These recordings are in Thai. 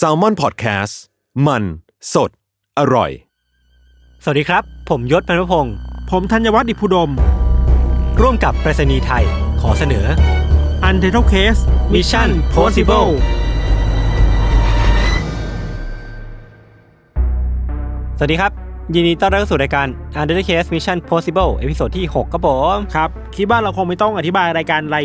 s a l m o n PODCAST มัน สด อร่อย สวัสดีครับ ผมยศพันวพงศ์ผมธัญวัฒน์อิพุดม ร่วมกับไปรษณีย์ไทยขอเสนอ Untitled Case Mission Possible สวัสดีครับ ยินดีต้อนรับเข้าสู่รายการ Under Case Mission Possible เอพิโซดที่ 6 ครับผม ครับ คิดว่าเราคงไม่ต้องอธิบายรายการอะไร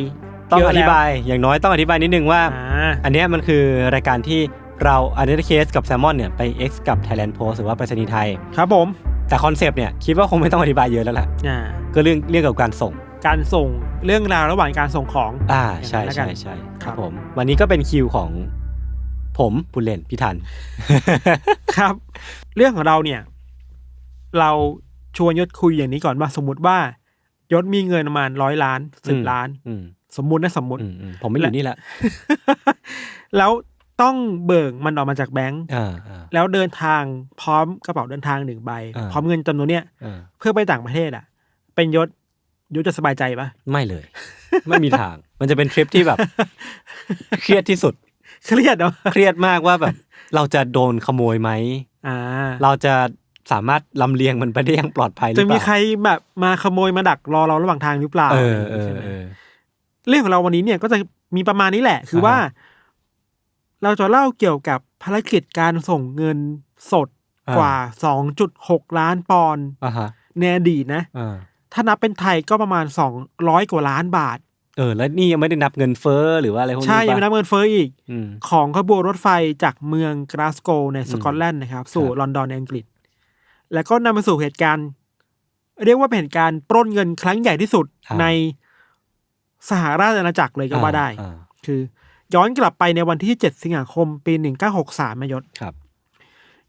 ต้องเะอแล้วธิบายอย่างน้อยต้องอธิบายนิดนึงว่าอ่าอันเนี้ยมันคือรายการที่เรา Under Case กับ Salmon เนี่ยไป X กับ Thailand Post หรือว่าไปรษณีย์ไทย ครับผม แต่คอนเซปต์เนี่ยคิดว่าคงไม่ต้องอธิบายเยอะแล้วแหละอ่าก็เรื่องเรื่องเกี่ยวกับการส่ง การส่งเรื่องราวระหว่างการส่งของ อ่าใช่แล้วกัใช่นใช่คครัรับบผม วันนี้ก็เป็นคิวของผมปุณเล่นพี่ทัน ครับ เรื่องของเราเนี่ย เราชวนยศคุยอย่างนี้ก่อนว่าสมมติว่ายศมีเงินประมาณร้อยล้านสิบอืมล้านอืม สมมุตินะสมมุติอืมอืมผมไม่อยู่นี่แหละ แล้วต้องเบิกมันออกมาจากแบงก์อ่าอ่าแล้วเดินทางพร้อมกระเป๋าเดินทางหนึ่งใบอ่าพร้อมเงินจำนวนเนี้ยอ่าเพื่อไปต่างประเทศอะ เป็นยศยศจะสบายใจปะไม่เลย ไม่มีทาง มันจะเป็นทริปที่แบบ เครียดที่สุด เครียดเนาะเครียดมากว่าแบบ เราจะโดนขโมยไหมอ่าเราจะสามารถลำเลียงมันไปได้อย่างปลอดภัยหรือจะเปมีล่าใครแบบมาขโมยมาดักรอเราระหว่างทางหรือเปล่าเออเอใช่อไหม เออเรื่องของเราวันนี้เนี่ยก็จะมีประมาณนี้แหละ คือว่าอ่าฮะเราจะเล่าเกี่ยวกับภารกิจการส่งเงินสดอ่ากว่า 2.6 ล้านปอนด์อ่าฮะในอดีตนะอ่าถ้านับเป็นไทยก็ประมาณ 200 กว่าล้านบาท เออ แล้วนี่ยังไม่ได้นับเงินเฟ้อหรือว่าอะไรพวกนี้ใช่ ยังปะไม่นับเงินเฟ้ออีกอืมของขบวนรถไฟจากเมืองกราสโกว์ในสกอตแลนด์นะครับ สู่ครับลอนดอนในอังกฤษ แล้วก็นำมาสู่เหตุการณ์ เรียกว่าเป็นเหตุการณ์ปล้นเงินครั้งใหญ่ที่สุดใน สหราชอาณาจักรเลยก็ว่าได้อ่าคือ ย้อนกลับไปในวันที่ 7 สิงหาคม ปี 1963มายศครับ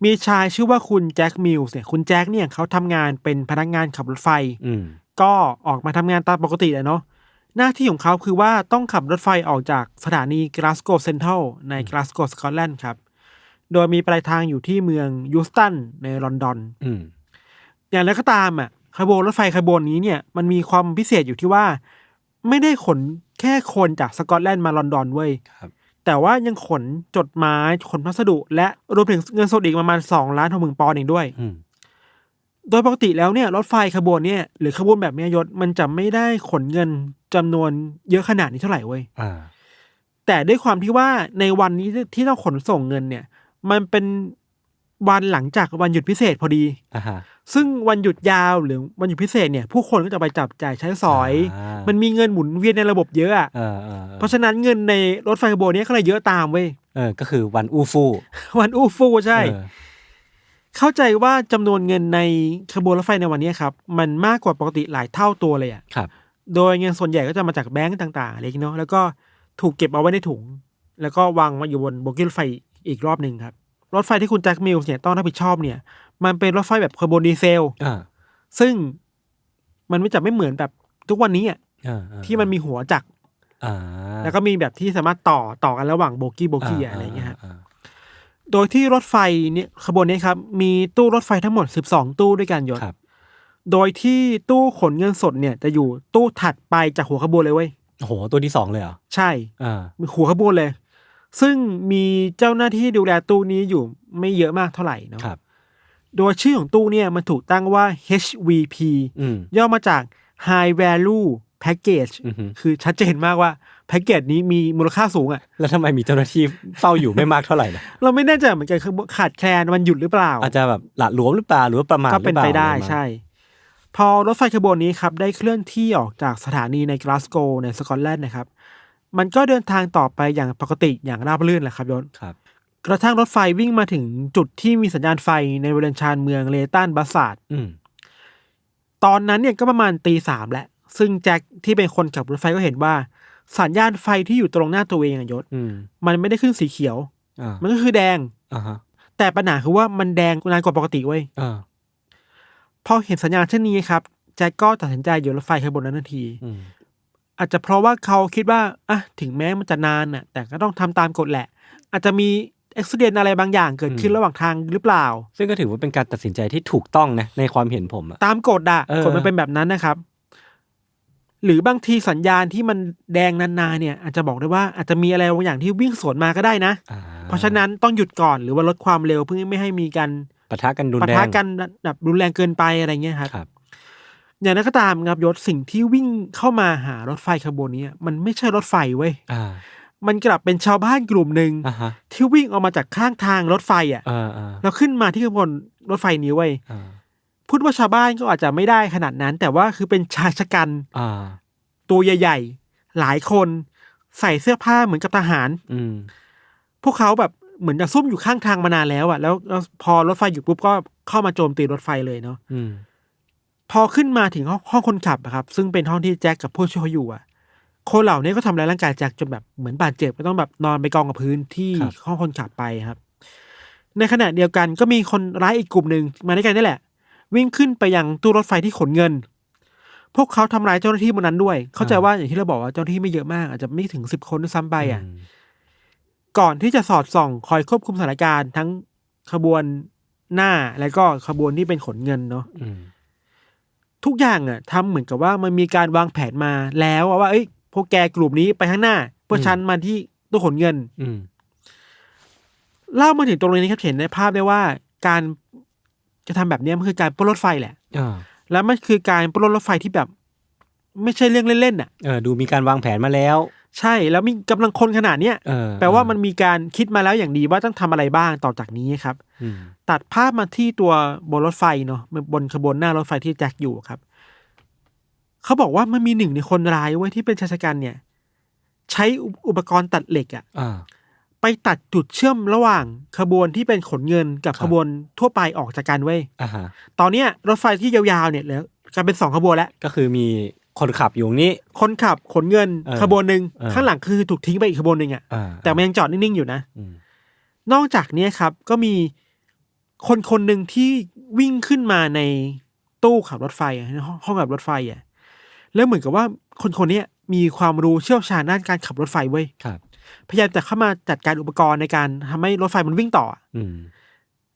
มีชายชื่อว่าคุณแจ็คมิลส์เนี่ย คุณแจ็คเนี่ยเขาทำงานเป็นพนักงานขับรถไฟอืมก็ออกมาทำงานตามปกติแหละเนาะ หน้าที่ของเขาคือว่าต้องขับรถไฟออกจากสถานีก a าสโก w เซนทรัลในก a าสโก w สกอตแลนด์ครับ โดยมีปลายทางอยู่ที่เมืองยูสตันในลอนดอนอืมอย่างไรก็ตามอะขบวนรถไฟขบวนนี้เนี่ยมันมีความพิเศษอยู่ที่ว่า ไม่ได้ขนแค่คนจากสกอตแลนด์มาลอนดอนเว้ยครับแต่ว่ายังขนจดหมายขนพัสดุ และรวมถึงเงินสดอีกประมาณสองล้านหกหมื่นปอนด์เองด้วยอืมโดยปกติแล้วเนี่ยรถไฟขบวนเนี่ยหรือขบวนแบบเนี้ยยศมันจะไม่ได้ขนเงินจำนวนเยอะขนาดนี้เท่าไหร่เว้ยอ่าแต่ด้วยความที่ว่าในวันนี้ที่ต้องขนส่งเงินเนี่ย มันเป็นวันหลังจากวันหยุดพิเศษพอดีอ่าฮะ ซึ่งวันหยุดยาวหรือวันหยุดพิเศษเนี่ยผู้คนก็จะไปจับจ่ายใช้สอยอ่ามัมันมีเงินหมุนเวียนในระบบเยอะอะเออเออเออเพราะฉะนั้นเงินในรถไฟขบวนเนี้ยก็เลยเยอะตามเว้ยเออก็คือวันอูฟู่วันอู้ฟู่ใช่เออเข้าใจว่าจำนวนเงินในขบวนรถไฟในวันนี้ครับ มันมากกว่าปกติหลายเท่าตัวเลยอะครับ โดยเงินส่วนใหญ่ก็จะมาจากแบงก์ต่างๆอะไรอย่างเงี้ยเนาะแล้วก็ถูกเก็บเอาไว้ในถุง แล้วก็วางไว้อยู่บนโบกี้รถไฟอีกรอบหนึ่งครับรถไฟที่คุณแจ็คมิลส์เนี่ยต้องรับผิดชอบเนี่ย มันเป็นรถไฟแบบขบวนดีเซลอ่าซึ่งมันไม่จะไม่เหมือนแบบทุกวันนี้อะอ่าอ่าที่มันมีหัวจักรอ่าแล้วก็มีแบบที่สามารถต่อต่อกันระหว่างโบกี้โบกี้อะไรอย่างเงี้ยฮะอ่าโดยที่รถไฟเนี่ยขบวนนี้ครับ มีตู้รถไฟทั้งหมด12ตู้ด้วยกันยศครับ โดยที่ตู้ขนเงินสดเนี่ย จะอยู่ตู้ถัดไปจากหัวขบวนเลยเว้ยโอ้โห ตัวที่สองเลยเหรอใช่ อ่า มีหัวขบวนเลย ซึ่งมีเจ้าหน้าที่ดูแลตู้นี้อยู่ไม่เยอะมากเท่าไหร่เนาะ ครับ โดยชื่อของตู้เนี่ยมันถูกตั้งว่า HVP อืม ย่อมาจาก High Value Package อือหือ คือชัดเจนมากว่าแพ็กเกจนี้มีมูลค่าสูงอะ่ะ แล้วทำไมมีเจ้าหน้าที่เฝ้าอยู่ไม่มากเท่าไหร่ล่ะเราไม่แน่ใจเหมือนกันคือขาดแคลนวันหยุดหรือเปล่า อาจจะแบบหละหลวมหรือเปล่าหรือว่าประมาทก็เป็นหรือไปล่าได้อะรมาใช่ พอรถไฟขบวนนี้ครับ ได้เคลื่อนที่ออกจากสถานีในกลาสโกว์ในสกอตแลนด์นะครับ มันก็เดินทางต่อไปอย่างปกติอย่างราบรื่นแหละครับยศครับ กระทั่งรถไฟวิ่งมาถึงจุดที่มีสัญญาณไฟในบริเวณชานเมืองเลตันบัสซาร์ดอืม ตอนนั้นเนี่ยก็ประมาณตีสามแหละ ซึ่งแจ็คที่เป็นคนขับรถไฟก็เห็นว่า สัญญาณไฟที่อยู่ตรงหน้าตัวเองอะยศ อืมมันไม่ได้ขึ้นสีเขียว อ่ามันก็คือแดง อ่าฮะแต่ปัญหาคือว่ามันแดงนานกว่าปกติเว้ย อ่าพอเห็นสัญญาณเช่นนี้ครับ แจ็คก็ตัดสินใจอยู่รถไฟขบวนนั้นทันที อืมอาจจะเพราะว่าเขาคิดว่าอะถึงแม้มันจะนานน่ะ แต่ก็ต้องทำตามกฎแหละ อาจจะมี อุบิเหตุอะไรบางอย่างเกิดขึ้นระหว่างทางหรือเปล่า ซึ่งก็ถือว่าเป็นการตัดสินใจที่ถูกต้องนะในความเห็นผมอะตามกฎอะเออกฎมันเป็นแบบนั้นนะครับ หรือบางทีสัญญาณที่มันแดงนานๆเนี่ย อาจจะบอกได้ว่าอาจจะมีอะไรบางอย่างที่วิ่งสวนมาก็ได้นะอ่าเพราะฉะนั้นต้องหยุดก่อนหรือว่าลดความเร็วเพื่อไม่ให้มีการปะทะกันรุนปะแรทะงกันแบบรุนแรงเกินไปอะไรเงี้ยครับครับอย่างนั้นก็ตามครับยศสิ่งที่วิ่งเข้ามาหารถไฟขบวนนี้มันไม่ใช่รถไฟเว้ยอ่า มันกลับเป็นชาวบ้านกลุ่มหนึ่งอ่าฮะที่วิ่งออกมาจากข้างทางรถไฟอะ อ่าอ่าแล้วขึ้นมาที่ขบวนรถไฟนี้เว้ยอ่าพูดว่าชาวบ้านก็อาจจะไม่ได้ขนาดนั้น แต่ว่าคือเป็นชายชะกันอ่าตัวใหญ่ ๆ หลายคน ใส่เสื้อผ้าเหมือนกับทหาร อืมพวกเขาแบบเหมือนจะซุ่มอยู่ข้างทางมานานแล้วอะแล้วแล้วพอรถไฟหยุดปุ๊บก็เข้ามาโจมตีรถไฟเลยเนาะอืมพอขึ้นมาถึงห้องห้องคนขับอะครับ ซึ่งเป็นห้องที่แจ็คกับผู้ช่วยเขาอยู่อะ คนเหล่านี้ก็ทำร้ายร่างกายแจ็คจนแบบเหมือนบาดเจ็บก็ต้องแบบนอนไปกองกับพื้นที่ห้องคนขับไปครับ ในขณะเดียวกันก็มีคนร้ายอีกกลุ่มหนึ่งมาด้วยกันนี่แหละ วิ่งขึ้นไปยังตู้รถไฟที่ขนเงิน พวกเขาทำร้ายเจ้าหน้าที่บนนั้นด้วย เข้าใจว่าอย่างที่เราบอกว่าเจ้าหน้าที่ไม่เยอะมาก อาจจะไม่ถึงสิบคนด้วยซ้ำไปอะ มก่อนที่จะสอดส่องคอยควบคุมสถานการณ์ทั้งขบวนหน้าและก็ขบวนที่เป็นขนเงินเนาะ อืมทุกอย่างอะทำเหมือนกับว่ามันมีการวางแผนมาแล้วอะว่าเอ้ย พวกแกกลุ่มนี้ไปข้างหน้าพวกฉันมาที่ตู้ขนเงิน อืมเล่ามาถึงตรงนี้ครับเห็นในภาพได้ว่าการจะทำแบบเนี้ยมันคือการปล้นรถไฟแหละอ่าแล้วมันคือการปล้นรถไฟที่แบบ ไม่ใช่เรื่องเล่นๆอะเออดูมีการวางแผนมาแล้ว ใช่แล้วมีกำลังคนขนาดเนี้ยเออแปลว่ามันมีการคิดมาแล้วอย่างดีว่าต้องทำอะไรบ้างต่อจากนี้ครับอืมตัดภาพมาที่ตัวบนรถไฟเนาะบนขบวนหน้ารถไฟที่แจ็คอยู่ครับ เขาบอกว่ามันมีหนึ่งในคนร้ายไว้ยที่เป็นชายชะกันเนี่ย ใช้อุอุปกรณ์ตัดเหล็กอะอ่า ไปตัดจุดเชื่อมระหว่างขบวนที่เป็นขนเงินกับครับ ขบวนทั่วไปออกจากกันเว้ยอ่าฮะตอนเนี้ยรถไฟที่ยาวๆเนี่ยเหลือกลายเป็นสองขบวนแล้ว ก็คือมีคนขับอยู่นี้ คนขับขนเงินเออขบวนหนึ่งเออ ข้างหลังคือถูกทิ้งไปอีกขบวนหนึ่งอะอ่าแต่มันยังจอดนิ่งๆอยู่นะ อืมนอกจากเนี้ยครับ ก็มีคนคนหนึ่งที่วิ่งขึ้นมาในตู้ขับรถไฟอะในห้องห้องขับรถไฟอะ แล้วเหมือนกับว่าคนคนเนี้ยมีความรู้เชี่ยวชาญด้านการขับรถไฟเว้ยครับพยายามจะเข้ามาจัดการอุปกรณ์ในการทำให้รถไฟมันวิ่งต่ออะอืม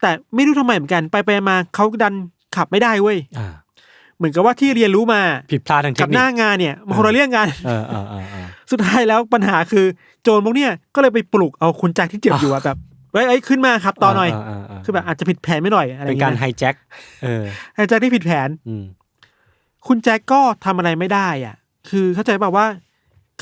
แต่ไม่รู้ทำไมเหมือนกัน ไปไปมาเขาดันขับไม่ได้เว้ยอ่าเหมือนกับว่าที่เรียนรู้มาผิดพลาดทางเทกัคบนิหคน้างานเนี่ยมันคนละเรื่องกันเออเออเออเออสุดท้ายแล้วปัญหาคือโจรพวกเนี้ยก็เลยไปปลุกเอาคุณแจ็คที่เจ็บอยู่อะแบบเอ้ยเอ้ยขึ้นมาครับต่อหน่อยเเคือแบบอาจจะผิดแผนไม่หน่อยอะไรอเป็นย่างการเงี้ยไฮแจ็คเออไอ้แจ็คที่ผิดแผนอืม คุณแจ็คก็ทำอะไรไม่ได้อะ คือเข้าใจแบบว่า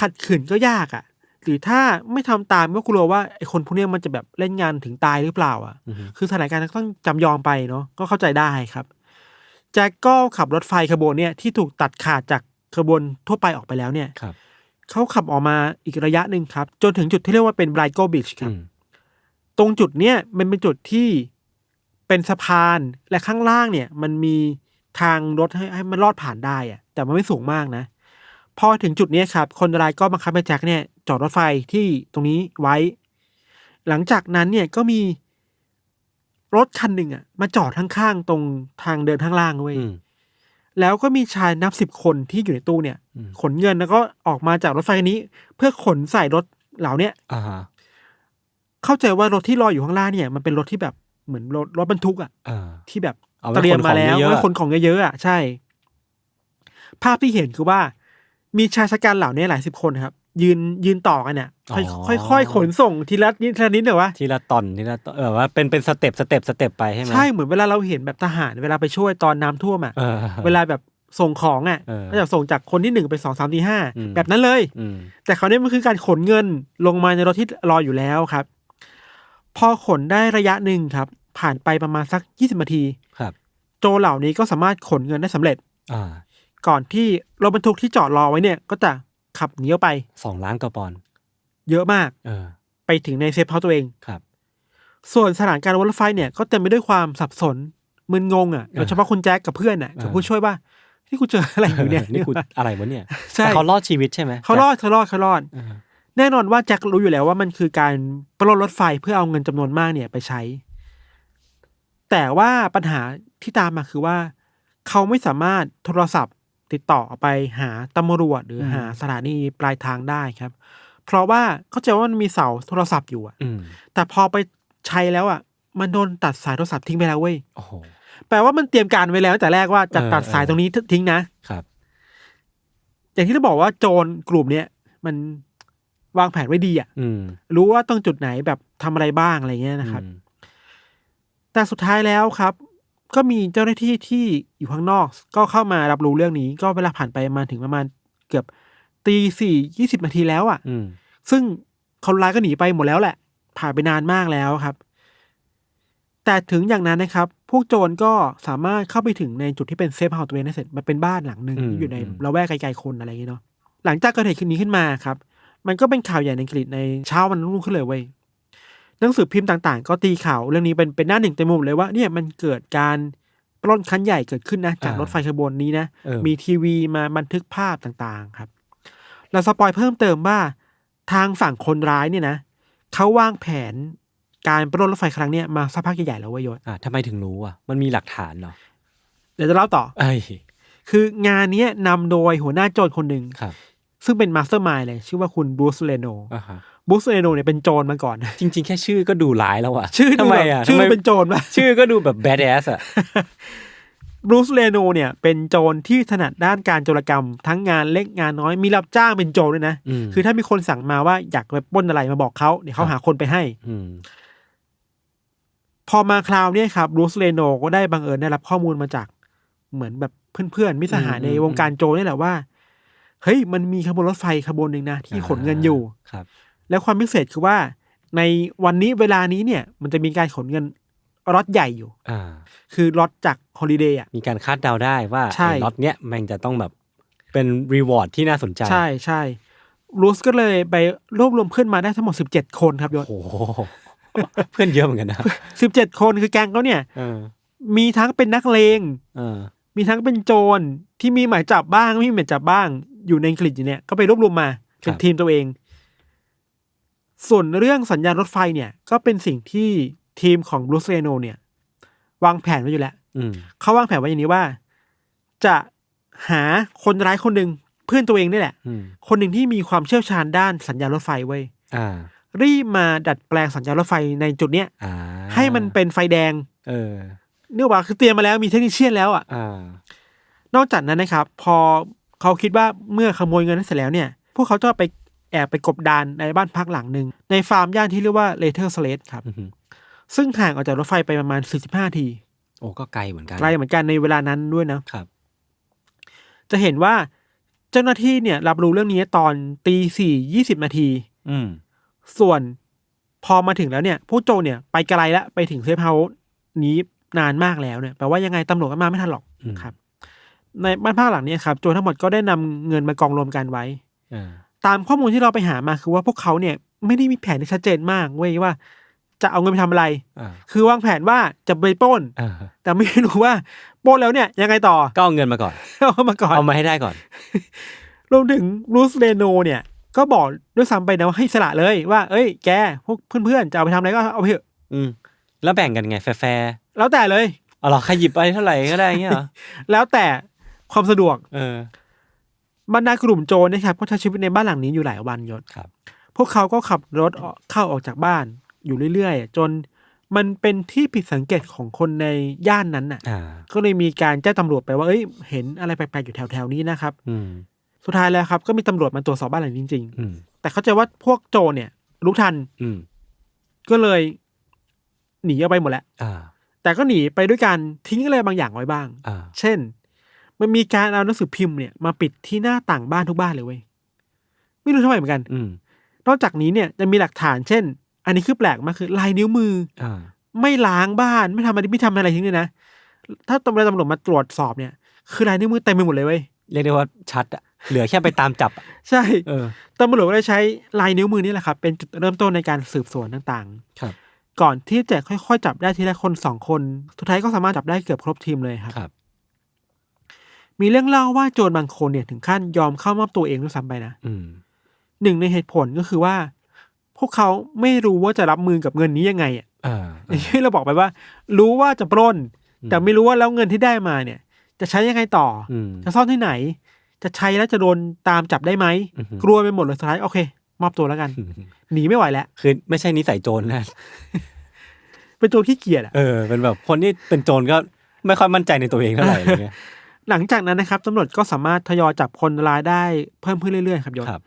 ขัดขืนก็ยากอะ หรือถ้าไม่ทำตามก็กลัวว่าไอ้คนพวกเนี้ยมันจะแบบเล่นงานถึงตายหรือเปล่า อะอือฮึคือสถานการณ์ต้องจำยอมไปเนาะก็เข้าใจได้ครับแจ็คก็ขับรถไฟขบวนเนี่ยที่ถูกตัดขาดจากขบวนทั่วไปออกไปแล้วเนี่ยครับเขาขับออกมาอีกระยะหนึ่งครับ จนถึงจุดที่เรียกว่าเป็นไบรโกบิชคอืรับมตรงจุดเนี้ยมันเป็นจุดที่เป็นสะพานและข้างล่างเนี่ย มันมี ทางรถให้ให้มันลอดผ่านได้อะแต่มันไม่สูงมากนะ พอถึงจุดเนี้ยครับ คนร้ายก็บังคับให้แจ็คเนี่ย จอดรถไฟที่ตรงนี้ไว้ หลังจากนั้นเนี่ยก็มีรถคันหนึ่งอะมาจอดข้างๆตรงทางเดินข้างล่างด้วยอืมแล้วก็มีชายนับสิบคนที่อยู่ในตู้เนี่ยอืมขนเงินแล้วก็ออกมาจากรถไฟคันนี้ เพื่อขนใส่รถเหล่าเนี้ยอ่าฮะเข้าใจว่ารถที่รออยู่ข้างล่างเนี่ย มันเป็นรถที่แบบเหมือนรถรถบรรทุกอะอ่าที่แบบ เอาไว้เตรียมมาแล้วขนของเยอะๆไว้ขนของเยอะๆอะใช่ ภาพที่เห็นคือว่า มีชายชะกันเหล่านี้หลายสิบคนครับ ยืนยืนต่อกันเนี่ยค่อยค่อยๆขนส่งทีละนิดทีละนิดเนอะวะทีละตอนทีละตอนเออว่าเป็นเป็นสเต็ปสเต็ปสเต็ปไปใช่ไหมใช่เหมือนเวลาเราเห็นแบบทหารเวลาไปช่วยตอนน้ำท่วมอะเออเวลาแบบส่งของอะเออก็จะส่งจากคนที่หนึ่งไปสองสามสี่ห้าอืมแบบนั้นเลยอืมแต่คราวนี้มันคือการขนเงินลงมาในรถที่รออยู่แล้วครับ พอขนได้ระยะหนึ่งครับ ผ่านไปประมาณสักยี่สิบนาทีครับ โจรเหล่านี้ก็สามารถขนเงินได้สำเร็จ อ่า ก่อนที่รถบรรทุกที่จอดรอไว้เนี่ย ก็จะขับหนีออกไปสองล้านกว่าปอนด์เยอะมาก เออ ไปถึงในเซฟเฮาส์ตัวเองครับ ส่วนสถานการณ์บนรถไฟเนี่ยก็เต็มไปด้วยความสับสนมึนงงอะโดยเฉพาะคุณแจ็คกับเพื่อนอะกับเออผู้ช่วยว่าที่กูเจออะไรอยู่เนี่ยนี่กูอะไรวะเนี่ยใช่แต่เขารอดชีวิตใช่ไหมเขารอดเขารอดเขารอดเออแน่นอนว่าแจ็ครู้อยู่แล้วว่ามันคือการปล้นรถไฟเพื่อเอาเงินจำนวนมากเนี่ยไปใช้ แต่ว่าปัญหาที่ตามมาคือว่า เขาไม่สามารถโทรศัพท์ติดต่อไปหาตำรวจหรือหาสถานีปลายทางได้ครับ เพราะว่าเข้าใจว่ามันมีเสาโทรศัพท์อยู่อะอืมแต่พอไปใช้แล้วอะมันโดนตัดสายโทรศัพท์ทิ้งไปแล้วเว้ยโอ้โหแปลว่ามันเตรียมการไว้แล้วตั้งแต่แรกว่าจะเออตัดสายเออตรงนี้ทิ้งนะครับอย่างที่เราบอกว่าโจรกลุ่มเนี้ยมันวางแผนไว้ดีอะอืมรู้ว่าต้องจุดไหนแบบทำอะไรบ้างอะไรเงี้ยนะครับอืม แต่สุดท้ายแล้วครับ ก็มีเจ้าหน้าที่ที่อยู่ข้างนอก ก็เข้ามารับรู้เรื่องนี้ ก็เวลาผ่านไปมาถึงประมาณเกือบตีสี่ยี่สิบนาทีแล้วอะ่ะอืมซึ่งคนร้ายก็หนีไปหมดแล้วแหละ ผ่านไปนานมากแล้วครับ แต่ถึงอย่างนั้นนะครับ พวกโจรก็สามารถเข้าไปถึงในจุดที่เป็นเซฟเฮาส์ตัวเองได้เสร็จมันเป็นบ้านหลังหนึ่งที่อยู่ในละแวกไกลๆคนอะไรอย่างเงี้ยเนาะหลังจากเกิดเหตุขึ้นนี้ขึ้นมาครับ มันก็เป็นข่าวใหญ่ในอังกฤษในเช้าวันรุ่งขึ้นเลยเว้ย หนังสือพิมพ์ต่างๆ ก็ตีข่าวเรื่องนี้เป็นเป็นหน้าหนึ่งเต็มไปหมดเลยว่าเนี่ยมันเกิดการปล้นครั้งใหญ่เกิดขึ้นนะจากรถไฟขบวนนี้นะเออมีทีวีมาบันทึกภาพต่างๆครับ เราสปอยเพิ่มเติมว่าทางฝั่งคนร้ายเนี่ยนะเขาวางแผนการปล้นรถไฟครั้งเนี้ยมาสักพักใหญ่ๆแล้วเว้ยยศอ่าทำไมถึงรู้อะ มันมีหลักฐานเหรอ เดี๋ยวจะเล่าต่อเอ้ยคืองานเนี้ยนำโดยหัวหน้าโจรคนหนึ่งครับ ซึ่งเป็นมาสเตอร์มายเลย ชื่อว่าคุณบรูซเลโนอ่าฮะ บรูซเลโนเนี่ยเป็นโจรมาก่อน จริง ๆ แค่ชื่อก็ดูร้ายแล้วอะชื่อทำดูไมแบบอะชื่ทำอไมเป็นโจรปะ ชื่อก็ดูแบบแบดแอสอะบรูซเลโนเนี่ยเป็นโจรที่ถนัดด้านการโจรกรรม ทั้งงานเล็กงานน้อยมีรับจ้างเป็นโจรด้วยนะอืมคือถ้ามีคนสั่งมาว่าอยากไปปล้นอะไรมาบอกเขาเดี๋ยวเขาครับหาคนไปให้อืมพอมาคราวเนี้ยครับบรูซเลโนก็ได้บังเอิญได้รับข้อมูลมาจากเหมือนแบบเพื่อนๆมิตรสหายในวงการโจรนี่แหละว่า เฮ้ยมันมีขบวนรถไฟขบวนหนึ่งนะที่ขนเงินอยู่ ครับ แล้วความพิเศษคือว่า ในวันนี้เวลานี้เนี่ย มันจะมีการขนเงินรถใหญ่อยู่ อ่า คือรถจากฮอลิเดย์อะ มีการคาดเดาได้ว่าใช่ ไอ้ล็อตเนี้ยแม่งจะต้องแบบเป็นรีวอร์ดที่น่าสนใจใช่ใช่บรูซก็เลยไปรวบรวมเพื่อนมาได้ทั้งหมดสิบเจ็ดคนครับยศโอ้โห เพื่อนเยอะเหมือนกันนะสิบเจ็ดคนคือแก๊งเขาเนี่ย เออมีทั้งเป็นนักเลง เออ มีทั้งเป็นโจรที่มีหมายจับบ้างไม่มีหมายจับบ้าง อยู่ในอังกฤษอยู่เนี่ยก็ไปรวบรวมมาเป็นทีมตัวเอง ส่วนเรื่องสัญญาณรถไฟเนี่ย ก็เป็นสิ่งที่ทีมของบรูซเรโนเนี่ย วางแผนไว้อยู่แล้วอืมเขาวางแผนไว้อย่างนี้ว่า จะหาคนร้ายคนหนึ่งเพื่อนตัวเองนี่แหละอืมคนหนึ่งที่มีความเชี่ยวชาญด้านสัญญาณรถไฟไว้ยอ่ารีบมาดัดแปลงสัญญาณรถไฟในจุดเนี้ยอ่าให้มันเป็นไฟแดง เออเนื่องว่าคือเตรียมมาแล้วมีเทคนิคเชียนแล้วอะอ่านอกจากนั้นนะครับ พอ เขาคิดว่าเมื่อขโมยเงินนั้นเสร็จแล้วเนี่ย พวกเขาจะไปแอบไปกบดานในบ้านพักหลังหนึ่งในฟาร์มย่านที่เรียกว่าเลเทอร์สเลตครับอือหือซึ่งห่างออกจากรถไฟไปประมาณ45ที โอ้ก็ไกลเหมือนกัน ไกลเหมือนกันในเวลานั้นด้วยนะครับ จะเห็นว่าเจ้าหน้าที่เนี่ย รับรู้เรื่องนี้ตอนตีสี่ยี่สิบนาที อืม ส่วนพอมาถึงแล้วเนี่ยพวกโจรเนี่ยไปไกลแล้วไปถึงเซฟเฮาส์นี้นานมากแล้วเนี่ยแปลว่ายังไงตำรวจก็มาไม่ทันหรอกอืมครับ ในบ้านพักหลังเนี้ครับโจรทั้งหมดก็ได้นำเงินมากองรวมกันไว้อ่าตามข้อมูลที่เราไปหามาคือว่าพวกเขาเนี่ยไม่ได้มีแผนที่ชัดเจนมากเว้ยว่า จะเอาเงินไปทำอะไรอ่าคือวางแผนว่าจะไปปล้นอ่าแต่ไม่รู้ว่าปล้นแล้วเนี่ยยังไงต่อก็เอาเงินมาก่อนเอามาก่อนเอามาให้ได้ก่อนรวมถึงรูสเรโนเนี่ย ก็บอกด้วยซ้ำไปนะว่าให้อิสละเลยว่า เอ้ย แกพวกเพื่อนๆจะเอาไปทำอะไรก็เอาไปเถอะอืมแล้วแบ่งกันไงแฟร์แล้วแต่เลยๆเอาเหรอใครหยิบไปเท่าไหร่ก็ได้เงี้ยเหรอแล้วแต่ ความสะดวกเออบรรดากลุ่มโจรนะครับก็ใช้ชีวิตในบ้านหลังนี้อยู่หลายวันยศครับ พวกเขาก็ขับรถออกเข้าออกจากบ้านอยู่เรื่อยๆ จนมันเป็นที่ผิดสังเกตของคนในย่านนั้นน่ะ อ่า ก็เลยมีการแจ้งตำรวจไปว่าเอ้ยเห็นอะไรแปลกๆอยู่แถวๆนี้นะครับ อืม สุดท้ายแล้วครับก็มีตำรวจมาตรวจสอบบ้านหลังนี้จริง อืม ๆ แต่เข้าใจว่าพวกโจรเนี่ยรู้ทันอืม ก็เลยหนีออกไปหมดแล้ว อ่า แต่ก็หนีไปด้วยการทิ้งอะไรบางอย่างไว้บ้าง อ่า เช่น มันมีการเอาหนังสือพิมพ์เนี่ยมาปิดที่หน้าต่างบ้านทุกบ้านเลยเว้ยไม่รู้ทำไมเหมือนกันอืมนอกจากนี้เนี่ยจะมีหลักฐานเช่น อันนี้คือแปลกมากคือลายนิ้วมือ อ่าไม่ล้างบ้านไม่ทำอะไรไม่ทำอะไรทิ้งเลยนะ ถ้าตำรวจตำรวจมาตรวจสอบเนี่ย คือลายนิ้วมือเต็มไปหมดเลยเว้ยเรียกได้ว่าชัดอะเหลือแค่ไปตามจับอะใช่เออ ตำรวจก็เลยใช้ลายนิ้วมือนี่แหละครับ เป็นจุดเริ่มต้นในการสืบสวนต่างครับ ๆ ก่อนที่จะค่อยๆ จับได้ทีละคนสองคน สุดท้ายก็สามารถจับได้เกือบครบทีมเลยครับ ครับ มีเรื่องเล่าว่าโจรบางคนเนี่ยถึงขั้นยอมเข้ามอบตัวเองด้วยซ้ำไปนะอืม หนึ่งในเหตุผลก็คือว่า พวกเขาไม่รู้ว่าจะรับมือกับเงินนี้ยังไงอะอ่าอย่างที่เราบอกไปว่า รู้ว่าจะปล้นอืมแต่ไม่รู้ว่าแล้วเงินที่ได้มาเนี่ย จะใช้ยังไงต่อออืมจะซ่อนที่ไหน จะใช้แล้วจะโดนตามจับได้ไหมอือหือกลัวไปหมดเลยสุดท้ายโอเค มอบตัวแล้วกัน หนีไม่ไหวแล้วคือไม่ใช่นิสัยโจรนะ เป็นโจรขี้เกียจอะ เออ เป็นแบบคนที่เป็นโจรก็ไม่ค่อยมั่นใจในตัวเองเท่าไหร่อะไรเงี้ย หลังจากนั้นนะครับตำรวจก็สามารถทยอยจับคนร้ายได้เพิ่มขึ้นเรื่อยๆครับยศครับ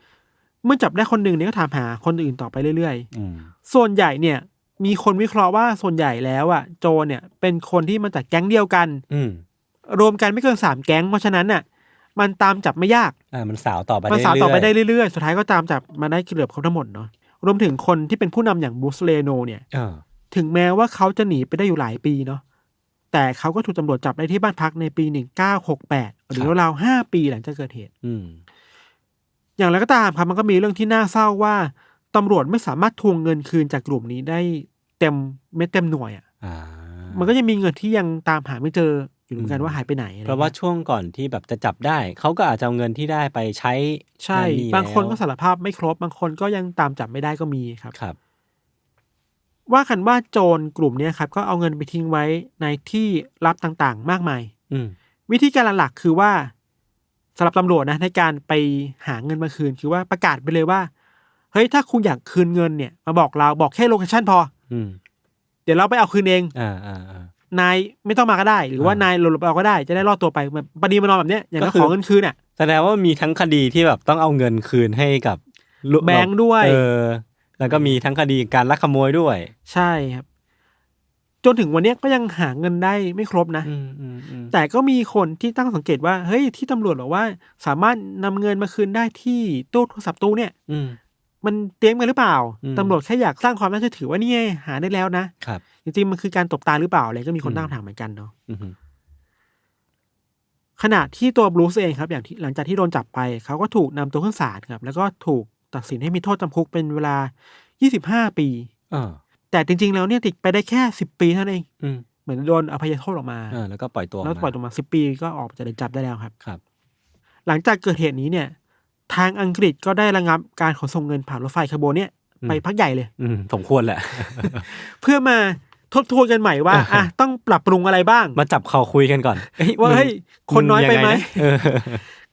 เมื่อจับได้คนหนึ่งเนี่ยก็ถามหาคนอื่นต่อไปเรื่อยอืมๆ ส่วนใหญ่เนี่ย มีคนวิเคราะห์ว่าส่วนใหญ่แล้วอะ โจรเนี่ยเป็นคนที่มาจากแก๊งเดียวกัน อืมรวมกันไม่เกินสามแก๊ง เพราะฉะนั้นน่ะ มันตามจับไม่ยาก อ่ามันสาวต่อไปมันสาวต่อไปได้เรื่อยเรื่อยๆ สุดท้ายก็ตามจับมาได้เกือบครบทั้งหมดเนาะรวมถึงคนที่เป็นผู้นำอย่างบูสเลโนเนี่ย ๆเออ ถึงแม้ว่าเขาจะหนีไปได้อยู่หลายปีเนาะ แต่เขาก็ถูกตำรวจจับได้ที่บ้านพักในปี 1968 หรือราวๆห้าปีหลังจากเกิดเหตุ อืม อย่างไรก็ตามครับมันก็มีเรื่องที่น่าเศร้าว่าตำรวจไม่สามารถทวงเงินคืนจากกลุ่มนี้ได้เต็มเม็ดเต็มหน่วยอะ่ะ อ่ามันก็ยังมีเงินที่ยังตามหาไม่เจออยู่เหมือนกันอืมว่าหายไปไหนอไเพราะว่าช่วงก่อนที่แบบจะจับได้ เขาก็อาจจะเอาเงินที่ได้ไปใช้ใช่ นั่นนี่บางคนก็แล้วสารภาพไม่ครบ บางคนก็ยังตามจับไม่ได้ก็มีครับ ครับ ว่ากันว่าโจรกลุ่มเนี้ยครับ ก็เอาเงินไปทิ้งไว้ในที่รับต่างๆ มากมาย อืม วิธีการหลักๆคือว่าสำหรับตำรวจนะในการไปหาเงินมาคืนคือว่าประกาศไปเลยว่า เฮ้ยถ้าคุณอยากคืนเงินเนี่ย มาบอกเราบอกแค่โลเคชั่นพอ อืม เดี๋ยวเราไปเอาคืนเอง อ่าอ่าอ่า นายไม่ต้องมาก็ได้ หรือว่าอ่านนายหลบๆเอาก็ได้จะได้รอดตัวไปแบบปณีมานอนแบบเนี้ยอย่างก็นั้นคือ ขอเงินคืนอะ แสดงว่ามีทั้งคดีที่แบบต้องเอาเงินคืนให้กับลูกแบงค์ด้วย เออ แล้วก็มีทั้งคดีการลักขโมยด้วย ใช่ครับ จนถึงวันเนี้ยก็ยังหาเงินได้ไม่ครบนะอืมอืมอืมแต่ก็มีคนที่ตั้งสังเกตว่าเฮ้ยที่ตำรวจบอกว่า สามารถนำเงินมาคืนได้ที่ตู้โทรศัพท์ตู้เนี่ยอืมมันเตรียมกันหรือเปล่าอืมตำรวจแค่อยากสร้างความน่าเชื่อถือว่านี่ไงหาได้แล้วนะครับจริงๆมันคือการตบตาหรือเปล่าอะไรก็มีคนอืมตั้งคำถามเหมือนกันเนาะอืมขณะที่ตัวบรูซเองครับ อย่างที่หลังจากที่โดนจับไป เขาก็ถูกนำตัวขึ้นศาลครับ แล้วก็ถูก ตัดสินให้มีโทษจำคุกเป็นเวลา 25 ปีอ่าแต่จริง ๆ แล้วเนี่ยติดไปได้แค่ 10 ปีเท่านั้นเอง อืมเหมือนโดนอภัยโทษออกมาอ่าแล้วก็ปล่อยตัวแล้วปล่อยตัวมา 10 ปีก็ออกจากเรือนจำได้แล้วครับ ครับ หลังจากเกิดเหตุนี้เนี่ย ทางอังกฤษก็ได้ระงับการขนส่งเงินผ่านรถไฟขบวนเนี่ยอืมไปพักใหญ่เลย อืมสมควรแหละ เพื่อมาทบทวนกันใหม่ว่า อะต้องปรับปรุงอะไรบ้าง มาจับเขาคุยกันก่อนเอ้ยว่ามึงเฮ้ยคนน้อยไปไหม งงะเออ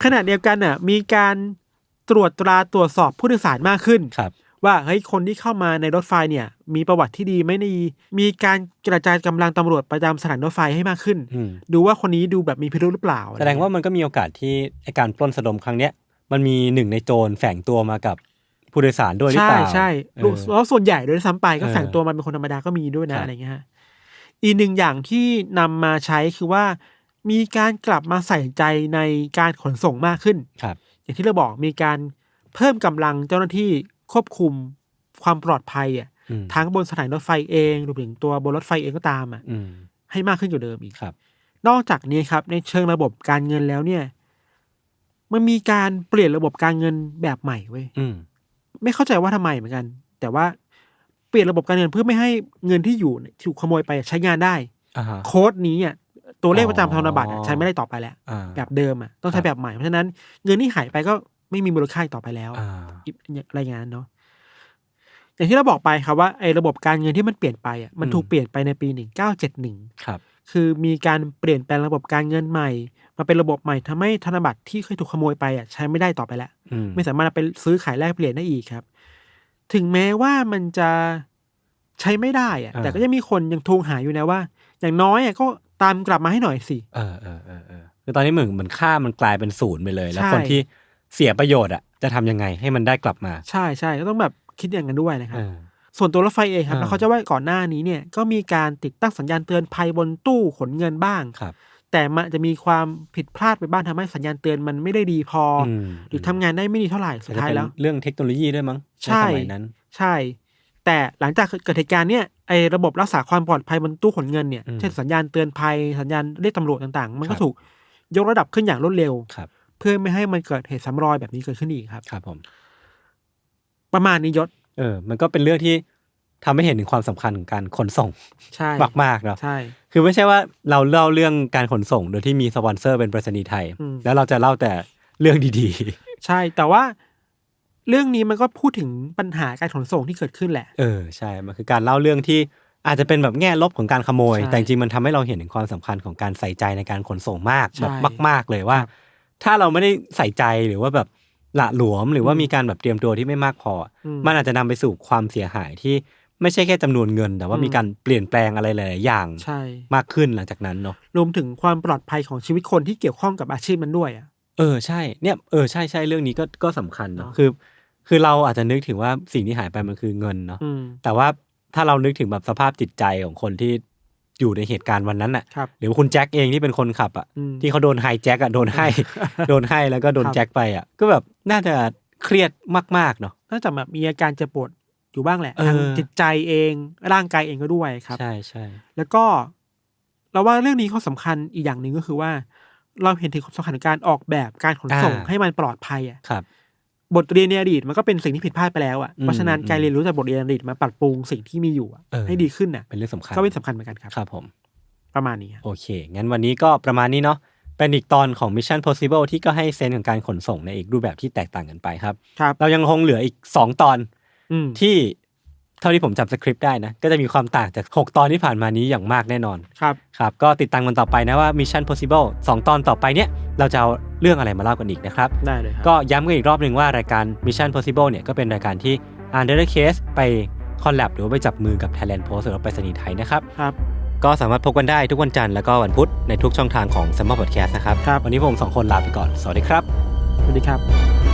ขณะเดียวกันน่ะมีการ ตรวจตราตรวจสอบผู้โดยสารมากขึ้น ครับ ว่าเฮ้ยคนที่เข้ามาในรถไฟเนี่ย มีประวัติที่ดีไม่ดีมีการกระจายกำลังตำรวจประจำสถานรถไฟให้มากขึ้น อืม ดูว่าคนนี้ดูแบบมีพิรุธหรือเปล่าแสดงว่ามันก็มีโอกาสที่ไอการปล้นสะดมครั้งเนี้ยมันมีหนึ่งในโจรแฝงตัวมากับผู้โดยสารด้วยหรือใช่เปล่าใช่เออ แล้วส่วนใหญ่โดยซ้ำไปก็เออแฝงตัวมันเป็นคนธรรมดาก็มีด้วยครันะบอะไรเงี้ยฮะอีกหนึ่งอย่างที่นำมาใช้คือว่า มีการกลับมาใส่ใจในการขนส่งมากขึ้น ครับ อย่างที่เราบอกมีการเพิ่มกำลังเจ้าหน้าที่ควบคุมความปลอดภัยอะอืมทั้งบนสถานีรถไฟเองรวมถึงตัวบนรถไฟเองก็ตามอะอืมให้มากขึ้นกว่าเดิมอีกครับ นอกจากนี้ครับ ในเชิงระบบการเงินแล้วเนี่ย มันมีการเปลี่ยนระบบการเงินแบบใหม่เว้ยอืมไม่เข้าใจว่าทำไมเหมือนกัน แต่ว่าเปลี่ยนระบบการเงินเพื่อไม่ให้เงินที่อยู่เนี่ยถูกขโมยไปใช้งานได้อ่าฮะโค้ดนี้อะ ตัวเลขประจำอ๋อธนบัตรอะใช้ไม่ได้ต่อไปแล้วอ่าแบบเดิมอะต้องใช้ครับแบบใหม่เพราะฉะนั้นเงินที่หายไปก็ไม่มีมูลค่าอีกต่อไปแล้วอ่าอะไรอย่างนั้นเนาะอย่างที่เราบอกไปครับว่าไอ้ระบบการเงินที่มันเปลี่ยนไปอะมันอืมถูกเปลี่ยนไปในปีหนึ่งเก้าเจ็ดหนึ่งครับคือมีการเปลี่ยนแปลงระบบการเงินใหม่ มาเป็นระบบใหม่ทำให้ธนบัตรที่เคยถูกขโมยไปอะใช้ไม่ได้ต่อไปแล้วอืมไม่สามารถเอาไปซื้อขายแลกเปลี่ยนได้อีกครับ ถึงแม้ว่ามันจะใช้ไม่ได้อะ แต่ก็ยังมีคนยังทวงหาอยู่นะว่า อย่างน้อยอะก็ ตามกลับมาให้หน่อยสิ เออเออเออเออคือตอนนี้เหมือนเหมือนค่ามันกลายเป็นศูนย์ไปเลย แล้วใช่ คนที่เสียประโยชน์อะจะทำยังไงให้มันได้กลับมาใช่ใช่ก็ต้องแบบคิดอย่างนั้นด้วยนะครับ เออ ส่วนตัวรถไฟเองครับอ่า แล้วเขาจะว่าก่อนหน้านี้เนี่ยก็มีการติดตั้งสัญญาณเตือนภัยบนตู้ขนเงินบ้าง ครับแต่มันจะมีความผิดพลาดไปบ้างทำให้สัญญาณเตือนมันไม่ได้ดีพออมหรือทำงานได้ไม่ดีเท่าไหร่สุดท้ายแล้ว อาจจะเป็นเรื่องเทคโนโลยีด้วยมั้งใช่ นสมัยนั้น ใช่ แต่หลังจากเกิดเหตุการณ์เนี่ยไอ้ระบบรักษาความปลอดภัยบนตู้ขนเงินเนี่ยอืมเช่นสัญญาณเตือนภัยสัญญาณเรียกตำรวจต่างๆ มันครัก็บถูกยกระดับขึ้นอย่างรวดเร็วครับ เพื่อไม่ให้มันเกิดเหตุซ้ำรอยแบบนี้เกิดขึ้นอีกครับ ครับผม ประมาณนี้ยศ เออ มันก็เป็นเรื่องที่ทำให้เห็นถึงความสำคัญของการขนส่งใช่มากๆเนาะใช่ คือไม่ใช่ว่าเราเล่าเรื่องการขนส่ง โดยที่มีสปอนเซอร์เป็นไปรษณีย์ไทยอืมแล้วเราจะเล่าแต่เรื่องดีใช่แต่ว่า เรื่องนี้มันก็พูดถึงปัญหาการขนส่งที่เกิดขึ้นแหละๆเออใช่ มันคือการเล่าเรื่องที่อาจจะเป็นแบบแง่ลบของการขโมย ใช่แต่จริงๆมันทำให้เราเห็นถึงความสำคัญของการใส่ใจในการขนส่งมากใช่แบบมาก ๆเลยว่าครับถ้าเราไม่ได้ใส่ใจหรือว่าแบบละหลวมหรือว่าอืมมีการแบบเตรียมตัวที่ไม่มากพอออืมมันอาจจะนำไปสู่ความเสียหายที่ไม่ใช่แค่จำนวนเงิน แต่ว่าอืม มีการเปลี่ยนแปลงอะไรหลายๆอย่างใช่ มากขึ้นหลังจากนั้นเนาะ รวมถึงความปลอดภัยของชีวิตคนที่เกี่ยวข้องกับอาชีพมันด้วยอะ เออใช่เนี่ยเออใช่ใช่เรื่องนี้ก็ก็สำคัญเนาะเนอะคือ คือเราอาจจะนึกถึงว่าสิ่งที่หายไปมันคือเงินเนาะอืมแต่ว่าถ้าเรานึกถึงแบบสภาพจิตใจของคนที่อยู่ในเหตุการณ์วันนั้นน่ะครับหรือว่าคุณแจ็คเองที่เป็นคนขับอะอืมที่เขาโดนไฮแจ็คอะโดนให้ โดนให้แล้วก็โดนครับแจ็คไปอะ ก็แบบน่าจะเครียดมาก ๆ เนาะน่าจะแบบมีอาการเจ็บปวดอยู่บ้างแหละเออทางจิตใจเองร่างกายเองก็ด้วยครับ ใช่ใช่แล้วก็ เราว่าเรื่องนี้ข้อสำคัญอีกอย่างหนึ่งก็คือว่า เราเห็นถึงความสำคัญของการออกแบบการขนส่งให้มันปลอดภัยอะครับ บทเรียนในอดีตมันก็เป็นสิ่งที่ผิดพลาดไปแล้วอะอืมเพราะฉะนั้นอืมการเรียนรู้จากบทเรียนในอดีตมาปรับปรุงสิ่งที่มีอยู่อะเออให้ดีขึ้นน่ะเป็นเรื่องสำคัญก็เป็นสำคัญเหมือนกันครับครับผมประมาณนี้ครับโอเค งั้นวันนี้ก็ประมาณนี้เนาะเป็นอีกตอนของ Mission Possible ที่ก็ให้เซนส์ของการขนส่งในอีกรูปแบบที่แตกต่างกันไปครับครับเรายังคงเหลืออีก 2 ตอนอืมที่ เท่าที่ผมจำสคริปต์ได้นะ ก็จะมีความต่างจาก 6 ตอนที่ผ่านมานี้อย่างมากแน่นอน ครับ ครับก็ติดตามกันต่อไปนะว่า Mission Possible 2 ตอนต่อไปเนี่ยเราจะเอาเรื่องอะไรมาเล่ากันอีกนะครับ ได้เลยครับ ก็ย้ำกันอีกรอบหนึ่งว่ารายการ Mission Possible เนี่ยก็เป็นรายการที่ Under the Case ไปคอลแลบหรือว่าไปจับมือกับ Thailand Post หรือว่าไปรษณีย์ไทยนะครับ ครับ ก็สามารถพบกันได้ทุกวันจันทร์แล้วก็วันพุธในทุกช่องทางของ s ซมมอ r Podcast นะครับ ครับ วันนี้ผมสองคนลาไปก่อน สวัสดีครับ สวัสดีครับ